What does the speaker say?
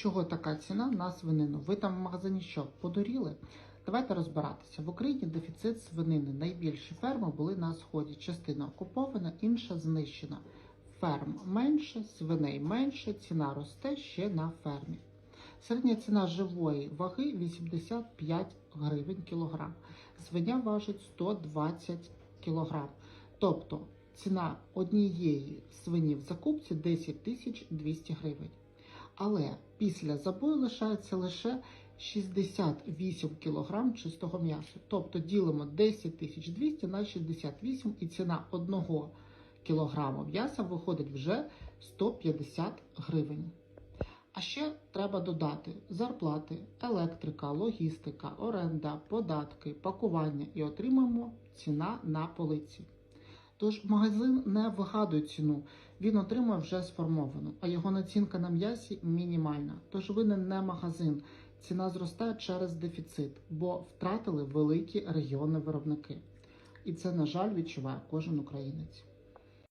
Чого така ціна на свинину? Ви там в магазині що, подуріли? Давайте розбиратися. В Україні дефіцит свинини. Найбільші ферми були на сході. Частина окупована, інша знищена. Ферм менше, свиней менше, ціна росте ще на фермі. Середня ціна живої ваги 85 гривень кілограм. Свиня важить 120 кілограм. Тобто ціна однієї свині в закупці 10 тисяч 200 гривень. Але після забою лишається лише 68 кілограм чистого м'яса. Тобто ділимо 10 200 на 68 і ціна одного кілограму м'яса виходить вже 150 гривень. А ще треба додати зарплати, електрика, логістика, оренда, податки, пакування і отримаємо ціна на полиці. Тож магазин не вигадує ціну, він отримує вже сформовану, а його націнка на м'ясі мінімальна. Тож винен не магазин. Ціна зростає через дефіцит, бо втратили великі регіони виробники. І це, на жаль, відчуває кожен українець.